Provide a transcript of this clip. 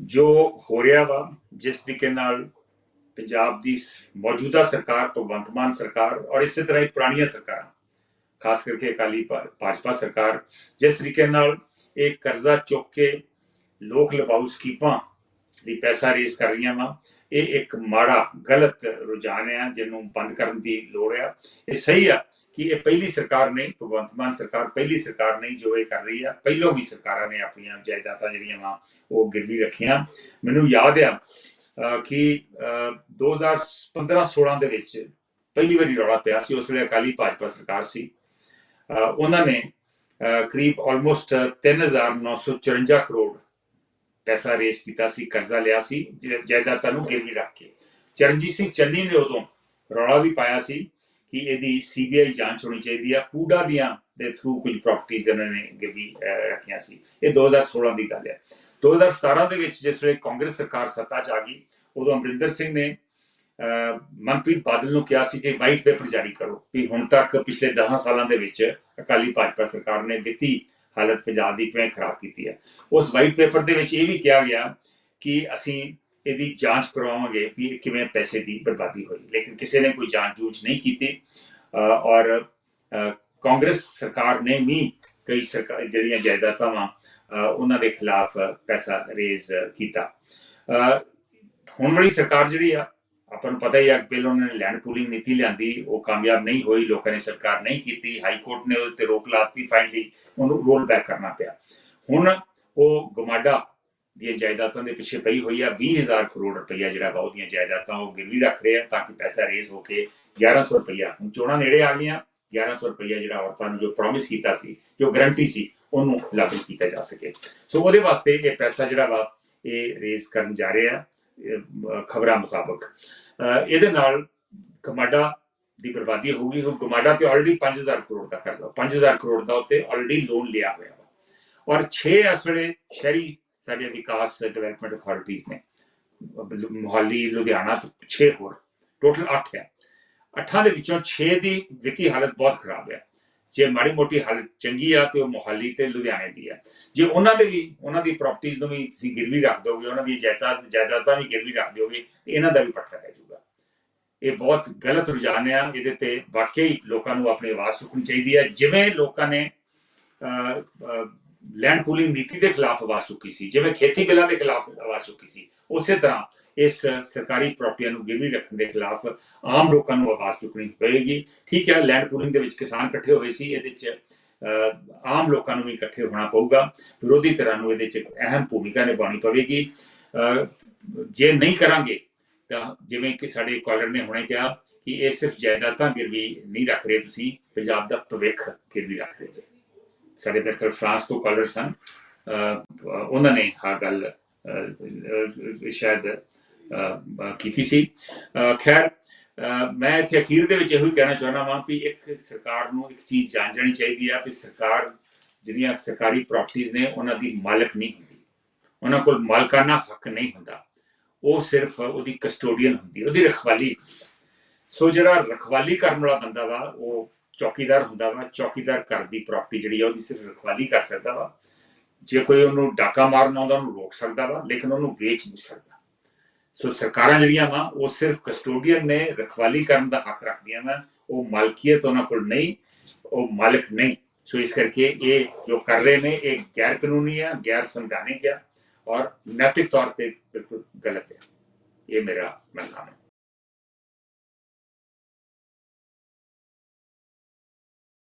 ਜੋ ਹੋ ਰਿਹਾ ਵਾ, ਜਿਸ ਤਰੀਕੇ ਨਾਲ ਪੰਜਾਬ ਦੀ ਮੌਜੂਦਾ ਸਰਕਾਰ, ਭਗਵੰਤ ਮਾਨ ਸਰਕਾਰ ਔਰ ਇਸੇ ਤਰ੍ਹਾਂ ਹੀ ਪੁਰਾਣੀਆਂ ਸਰਕਾਰਾਂ, ਖਾਸ ਕਰਕੇ ਅਕਾਲੀ ਭਾ- ਭਾਜਪਾ ਸਰਕਾਰ, ਜਿਸ ਤਰੀਕੇ ਨਾਲ ਇਹ ਕਰਜ਼ਾ ਚੁੱਕ ਕੇ ਲੋਕ ਲਵਾਉ ਸਕੀਪਾਂ ਦੀ ਪੈਸਾ ਰੇਸ ਕਰ ਰਹੀਆਂ ਵਾ। ਇਹ ਇੱਕ ਮਾੜਾ ਗਲਤ ਰੁਝਾਨ ਆ ਜਿਹਨੂੰ ਬੰਦ ਕਰਨ ਦੀ ਲੋੜ ਆ। ਇਹ ਸਹੀ ਆ ਕਿ ਇਹ ਪਹਿਲੀ ਸਰਕਾਰ ਨਹੀਂ ਭਗਵੰਤ ਮਾਨ ਸਰਕਾਰ ਪਹਿਲੀ ਸਰਕਾਰ ਨਹੀਂ ਜੋ ਇਹ ਕਰ ਰਹੀ ਆ। ਪਹਿਲੋਂ ਵੀ ਸਰਕਾਰਾਂ ਨੇ ਆਪਣੀਆਂ ਜਾਇਦਾਦਾਂ ਜਿਹੜੀਆਂ ਵਾ ਉਹ ਗਿਰਵੀ ਰੱਖੀਆਂ। ਮੈਨੂੰ ਯਾਦ ਆ ਅਹ, ਕਿ 2015-16 ਦੇ ਵਿੱਚ ਪਹਿਲੀ ਵਾਰੀ ਰੌਲਾ ਪਿਆ ਸੀ। ਉਸ ਵੇਲੇ ਅਕਾਲੀ ਭਾਜਪਾ ਸਰਕਾਰ ਸੀ। ਉਹਨਾਂ ਨੇ ਅਹ, ਕਰੀਬ ਆਲਮੋਸਟ 3954 ਕਰੋੜ ਪੈਸਾ ਰੇਸ ਕੀਤਾ ਸੀ ਕਰਜ਼ਾ ਲਿਆ ਸੀ ਜਾਇਦਾਦਾਂ ਨੂੰ ਗਿਰਵੀ ਰੱਖ ਕੇ ਚਰਨਜੀਤ ਸਿੰਘ ਚੰਨੀ ਨੇ ਉਦੋਂ ਰੌਲਾ ਵੀ ਪਾਇਆ ਸੀ ਕਿ ਇਹਦੀ ਸੀਬੀਆਈ ਜਾਂਚ ਹੋਣੀ ਚਾਹੀਦੀ ਆ ਪੂਡਾ ਦੀਆਂ ਦੇ ਥਰੂ ਕੁਝ ਪ੍ਰਾਪਰਟੀਆਂ ਇਹਨਾਂ ਨੇ ਗਿਰਵੀ ਰੱਖੀਆਂ ਸੀ ਇਹ 2016 ਦੀ ਗੱਲ ਹੈ 2017 ਦੇ ਵਿੱਚ ਜਿਸ ਵੇਲੇ ਕਾਂਗਰਸ ਸਰਕਾਰ ਸੱਤਾ 'ਚ ਆ ਗਈ ਉਦੋਂ ਅਮਰਿੰਦਰ ਸਿੰਘ ਨੇ ਅਹ, ਮਨਪ੍ਰੀਤ ਬਾਦਲ ਨੂੰ ਕਿਹਾ ਸੀ ਕਿ ਵਾਈਟ ਪੇਪਰ ਜਾਰੀ ਕਰੋ ਕਿ ਹੁਣ ਤੱਕ ਪਿਛਲੇ 10 ਸਾਲਾਂ ਦੇ ਵਿੱਚ ਅਕਾਲੀ ਭਾਜਪਾ ਸਰਕਾਰ ਨੇ ਵਿੱਤੀ ਹਾਲਤ ਪੰਜਾਬ ਦੀ ਕਿਵੇਂ ਖਰਾਬ ਕੀਤੀ ਹੈ। ਉਸ ਵਾਈਟ ਪੇਪਰ ਦੇ ਵਿੱਚ ਇਹ ਵੀ ਕਿਹਾ ਗਿਆ ਕਿ ਅਸੀਂ ਇਹਦੀ ਜਾਂਚ ਕਰਵਾਵਾਂਗੇ ਵੀ ਕਿਵੇਂ ਪੈਸੇ ਦੀ ਬਰਬਾਦੀ ਹੋਈ। ਲੇਕਿਨ ਕਿਸੇ ਨੇ ਕੋਈ ਜਾਂਚ ਜੂਚ ਨਹੀਂ ਕੀਤੀ ਔਰ ਕਾਂਗਰਸ ਸਰਕਾਰ ਨੇ ਵੀ ਕਈ ਸਰਕਾਰ ਜਿਹੜੀਆਂ ਜਾਇਦਾਦਾਂ ਵਾ ਉਹਨਾਂ ਦੇ ਖਿਲਾਫ ਪੈਸਾ ਰੇਜ਼ ਕੀਤਾ। ਅਹ, ਹੁਣ ਵਾਲੀ ਸਰਕਾਰ ਜਿਹੜੀ ਆ ਆਪਾਂ ਨੂੰ ਪਤਾ ਹੀ ਆ ਕਿ ਪਹਿਲਾਂ ਉਹਨਾਂ ਨੇ ਲੈਂਡ ਪੂਲਿੰਗ ਨੀਤੀ ਲਿਆਂਦੀ, ਉਹ ਕਾਮਯਾਬ ਨਹੀਂ ਹੋਈ, ਲੋਕਾਂ ਨੇ ਸਰਕਾਰ ਨਹੀਂ ਕੀਤੀ ਹਾਈ ਕੋਰਟ ਨੇ ਉਹਦੇ ਤੇ ਰੋਕ ਲਾਤੀ ਫਾਈਨਲੀ ਉਹਨੂੰ ਰੋਲ ਬੈਕ ਕਰਨਾ ਪਿਆ। ਹੁਣ ਉਹ ਗਮਾਡਾ ਦੀਆਂ ਜਾਇਦਾਦਾਂ ਦੇ ਪਿੱਛੇ ਪਈ ਹੋਈ ਆ 20000 ਕਰੋੜ ਰੁਪਈਆ ਜਿਹੜਾ ਵਾ ਉਹਦੀਆਂ ਜਾਇਦਾਦਾਂ ਉਹ ਗਿਰਵੀ ਰੱਖ ਰਹੇ ਆ ਤਾਂ ਕਿ ਪੈਸਾ ਰੇਜ਼ ਹੋ ਕੇ 1100 ਰੁਪਈਆ। ਹੁਣ ਚੋਣਾਂ ਨੇੜੇ ਆ ਗਈਆਂ 1100 ਰੁਪਈਆ ਜਿਹੜਾ ਔਰਤਾਂ ਨੂੰ ਜੋ ਪ੍ਰੋਮਿਸ ਕੀਤਾ ਸੀ, ਜੋ ਗਰੰਟੀ ਸੀ, ਉਹਨੂੰ ਲਾਗੂ ਕੀਤਾ ਜਾ ਸਕੇ। ਸੋ ਉਹਦੇ ਵਾਸਤੇ ਇਹ ਪੈਸਾ ਜਿਹੜਾ ਵਾ ਇਹ ਰੇਜ਼ ਕਰਨ ਜਾ ਰਹੇ ਆ। ਖਬਰਾਂ ਮੁਤਾਬਕ। ਇਹਦੇ ਨਾਲ ਗਮਾਡਾ ਦੀ ਬਰਬਾਦੀ ਹੋ ਗਈ ਹੁਣ ਗਮਾਡਾ ਤੇ ਆਲਰੇਡੀ 5000 ਕਰੋੜ ਦਾ ਕਰਜ਼ਾ 5000 ਕਰੋੜ ਦਾ ਉੱਤੇ ਆਲਰੇਡੀ ਲੋਨ ਲਿਆ ਹੋਇਆ ਵਾ। ਔਰ 6 ਇਸ ਵੇਲੇ ਸ਼ਹਿਰੀ ਸਾਡੇ ਵਿਕਾਸ ਡਿਵੈਲਪਮੈਂਟ ਅਥਾਰਟੀਆਂ ਨੇ ਮੁਹਾਲੀ, ਲੁਧਿਆਣਾ ਤੇ 6 ਹੋਰ। ਟੋਟਲ 8 ਹੈ। 8 ਦੇ ਵਿੱਚੋਂ 6 ਦੀ ਵਿੱਤੀ ਹਾਲਤ ਬਹੁਤ ਖਰਾਬ ਹੈ। ਜੇ ਮਾੜੀ ਮੋਟੀ ਹਾਲਤ ਚੰਗੀ ਆ ਤੇ ਉਹ ਮੁਹਾਲੀ ਤੇ ਲੁਧਿਆਣੇ ਦੀ ਆ। ਜੇ ਉਹਨਾਂ ਦੇ ਵੀ, ਉਹਨਾਂ ਦੀ ਪ੍ਰਾਪਰਟੀਆਂ ਨੂੰ ਵੀ ਤੁਸੀਂ ਗਿਰਵੀ ਰੱਖ ਦੋਗੇ ਉਹਨਾਂ ਦੀ ਜਾਇਦਾਦ, ਜਾਇਦਾਦਾਂ ਵੀ ਗਿਰਵੀ ਰੱਖ ਦਿਓਗੇ, ਤੇ ਇਹਨਾਂ ਦਾ ਵੀ ਪੱਠਾ ਪੈ ਜਾਊਗਾ। ਇਹ ਬਹੁਤ ਗਲਤ ਰੁਝਾਨ ਆ, ਇਹਦੇ ਤੇ ਵਾਕਈ ਲੋਕਾਂ ਨੂੰ ਆਪਣੀ ਆਵਾਜ਼ ਚੁੱਕਣੀ ਚਾਹੀਦੀ ਹੈ ਜਿਵੇਂ ਲੋਕਾਂ ਨੇ ਲੈਂਡ ਪੂਲਿੰਗ ਨੀਤੀ ਦੇ ਖਿਲਾਫ ਆਵਾਜ਼ ਚੁੱਕੀ ਸੀ, ਜਿਵੇਂ ਖੇਤੀ ਬਿੱਲਾਂ ਦੇ ਖਿਲਾਫ ਆਵਾਜ਼ ਚੁੱਕੀ ਸੀ, ਉਸੇ ਤਰ੍ਹਾਂ ਇਸ ਸਰਕਾਰੀ ਪ੍ਰਾਪਰਟੀਆਂ ਨੂੰ ਗਿਰਵੀ ਰੱਖਣ ਦੇ ਖਿਲਾਫ ਆਮ ਲੋਕਾਂ ਨੂੰ ਆਵਾਜ਼ ਚੁੱਕਣੀ ਪਵੇਗੀ। ਠੀਕ ਹੈ ਲੈਂਡ ਪੂਲਿੰਗ ਦੇ ਵਿੱਚ ਕਿਸਾਨ ਇਕੱਠੇ ਹੋਏ ਸੀ ਇਹਦੇ ਵਿੱਚ ਅਹ, ਆਮ ਲੋਕਾਂ ਨੂੰ ਵੀ ਇਕੱਠੇ ਹੋਣਾ ਪਊਗਾ। ਵਿਰੋਧੀ ਧਿਰਾਂ ਨੂੰ ਇਹਦੇ ਵਿੱਚ ਅਹਿਮ ਭੂਮਿਕਾ ਨਿਭਾਉਣੀ ਪਵੇਗੀ। ਜੇ ਨਹੀਂ ਕਰਾਂਗੇ ਤਾਂ ਜਿਵੇਂ ਕਿ ਸਾਡੇ ਕਾਲਰ ਨੇ ਹੁਣੇ ਕਿਹਾ ਕਿ ਇਹ ਸਿਰਫ ਜਾਇਦਾਦਾਂ ਗਿਰਵੀ ਨਹੀਂ ਰੱਖ ਰਹੇ ਤੁਸੀਂ ਪੰਜਾਬ ਦਾ ਭਵਿੱਖ ਗਿਰਵੀ ਰੱਖ ਰਹੇ ਜੀ। ਸਾਡੇ ਮੇਰੇ ਫਰਾਂਸ ਤੋਂ ਕਾਲਰ ਸਨ। ਅਹ, ਉਹਨਾਂ ਨੇ ਆ ਗੱਲ ਅਹ, ਸ਼ਾਇਦ ਕੀਤੀ ਸੀ। ਖੈਰ ਮੈਂ ਇੱਥੇ ਅਖੀਰ ਦੇ ਵਿੱਚ ਇਹੋ ਹੀ ਕਹਿਣਾ ਚਾਹੁੰਦਾ ਵਾਂ ਵੀ ਇੱਕ ਸਰਕਾਰ ਨੂੰ ਇੱਕ ਚੀਜ਼ ਜਾਣ ਜਾਣੀ ਚਾਹੀਦੀ ਆ ਕਿ ਸਰਕਾਰ, ਜਿਹੜੀਆਂ ਸਰਕਾਰੀ ਪ੍ਰਾਪਰਟੀਆਂ ਨੇ, ਉਹਨਾਂ ਦੀ ਮਾਲਕ ਨਹੀਂ ਹੁੰਦੀ। ਉਹਨਾਂ ਕੋਲ ਮਾਲਕਾਨਾ ਹੱਕ ਨਹੀਂ ਹੁੰਦਾ। ਉਹ ਸਿਰਫ ਉਹਦੀ ਕਸਟੋਡੀਅਨ ਹੁੰਦੀ, ਉਹਦੀ ਰਖਵਾਲੀ ਸੋ ਜਿਹੜਾ ਰਖਵਾਲੀ ਕਰਨ ਵਾਲਾ ਬੰਦਾ ਵਾ, ਉਹ ਚੌਕੀਦਾਰ ਹੁੰਦਾ ਵਾ, ਚੌਕੀਦਾਰ ਘਰ ਦੀ ਪ੍ਰਾਪਰਟੀ ਜਿਹੜੀ ਆ, ਉਹਦੀ ਸਿਰਫ ਰਖਵਾਲੀ ਕਰ ਸਕਦਾ ਵਾ। ਜੇ ਕੋਈ ਉਹਨੂੰ ਡਾਕਾ ਮਾਰਨ ਆਉਂਦਾ, ਉਹਨੂੰ ਰੋਕ ਸਕਦਾ ਵਾ, ਲੇਕਿਨ ਉਹਨੂੰ ਵੇਚ ਨਹੀਂ ਸਕਦਾ। ਸੋ ਸਰਕਾਰਾਂ ਜਿਹੜੀਆਂ ਵਾ, ਉਹ ਸਿਰਫ ਕਸਟੋਡੀਅਨ ਨੇ, ਰਖਵਾਲੀ ਕਰਨ ਦਾ ਹੱਕ ਰੱਖਦੀਆਂ ਵਾ, ਉਹ ਮਾਲਕੀਅਤ ਉਹਨਾਂ ਕੋਲ ਨਹੀਂ, ਉਹ ਮਾਲਕ ਨਹੀਂ। ਸੋ ਇਸ ਕਰਕੇ ਇਹ ਜੋ ਕਰ ਰਹੇ ਨੇ, ਇਹ ਗੈਰ ਕਾਨੂੰਨੀ ਹੈ ਗੈਰ ਸੰਵਿਧਾਨਿਕ ਹੈ ਔਰ ਨੈਤਿਕ ਤੌਰ ਤੇ ਬਿਲਕੁਲ ਗਲਤ ਹੈ ਇਹ ਮੇਰਾ ਮੰਨਣਾ ਹੈ